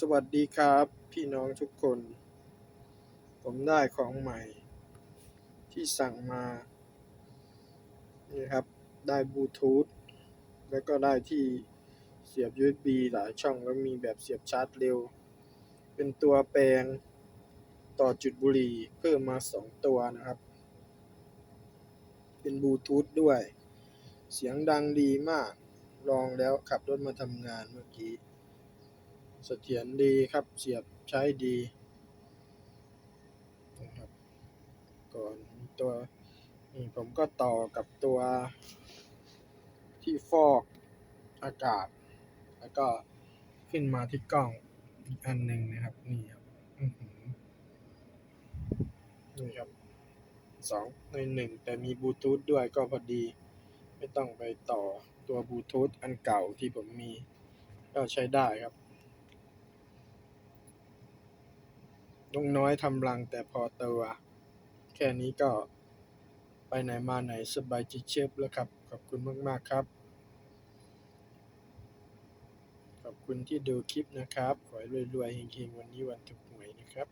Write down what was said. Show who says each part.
Speaker 1: สวัสดีครับพี่น้องทุกคน ผมได้ของใหม่ ที่สั่งมานี่ครับ ได้บลูทูธแล้วก็ได้ที่เสียบ USB หลายช่องแล้วมีแบบเสียบชาร์จเร็ว เป็นตัวแปลงต่อจุดบุหรี่เพิ่มมาสองตัวนะครับ เป็นบลูทูธด้วย เสียงดังดีมาก ลองแล้วขับรถมาทำงานเมื่อกี้ เสถียรดีครับเสียบใช้ดีนะครับก่อนตัวนี่ผมก็ต่อกับตัวที่ฟอกอากาศ แล้วก็ขึ้นมาที่กล้องอีกอันหนึ่งนะครับนี่ครับนี่ครับสองในหนึ่งแต่มีบลูทูธด้วยก็พอดี ไม่ต้องไปต่อตัวบลูทูธอันเก่าที่ผมมี ก็ใช้ได้ครับ นกน้อยทำรังแต่พอตัว แค่นี้ก็ไปไหนมาไหนสบายจิตเชฟแล้วครับ ขอบคุณมาก ๆ ครับ ขอบคุณที่ดูคลิปนะครับ ขอให้รวยๆเฮงๆ วันนี้วันถูกหวยนะครับ